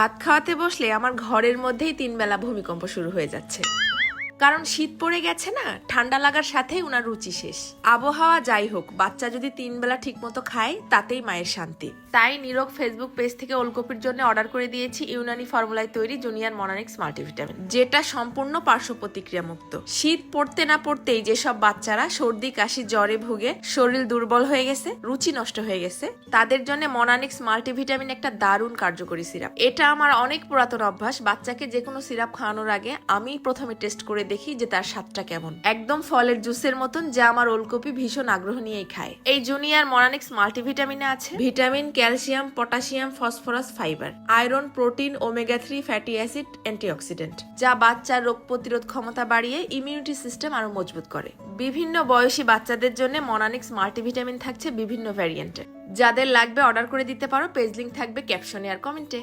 ভাত খাওয়াতে বসলে আমার ঘরের মধ্যেই তিন বেলা ভূমিকম্প শুরু হয়ে যাচ্ছে। কারণ শীত পড়ে গেছে না, ঠান্ডা লাগার সাথে উনার রুচি শেষ। আবহাওয়া যাই হোক, বাচ্চা যদি তিন বেলা ঠিক মতো খায়, তাতেই মায়ের শান্তি। তাই নিরোগ ফেসবুক পেজ থেকে ওলকপির জন্য অর্ডার করে দিয়েছি ইউনানি ফর্মুলায় তৈরি জুনিয়র মনানিক্স মাল্টিভিটামিন, যেটা সম্পূর্ণ পার্শ্ব প্রতিক্রিয়া মুক্ত। শীত পড়তে না পড়তেই যেসব বাচ্চারা সর্দি, কাশি, জ্বরে ভুগে শরীর দুর্বল হয়ে গেছে, রুচি নষ্ট হয়ে গেছে, তাদের জন্য মনানিক্স মাল্টিভিটামিন একটা দারুণ কার্যকরী সিরাপ। এটা আমার অনেক পুরাতন অভ্যাস, বাচ্চাকে যে কোনো সিরাপ খাওয়ানোর আগে আমি প্রথমে টেস্ট করে দেখি যে তার স্বাদটা কেমন। একদম ফলের জুসের মতন যা আমার ওলকপি ভীষণ আগ্রহ নিয়েই খায়। এই জুনিয়ার মনানিক্স মাল্টিভিটামিনে আছে। Vitamin, calcium, potassium, phosphorus, fibre, iron, protein, omega three, fatty acid, antioxidant, যা বাচ্চার রোগ প্রতিরোধ ক্ষমতা বাড়িয়ে ইমিউনিটি সিস্টেম আরও মজবুত করে। বিভিন্ন বয়সী বাচ্চাদের জন্য মনানিক্স মাল্টিভিটামিন থাকছে বিভিন্ন ভ্যারিয়েন্টের যাদের লাগবে অর্ডার করে দিতে পারো, পেজ লিঙ্ক থাকবে ক্যাপশনে আর কমেন্টে।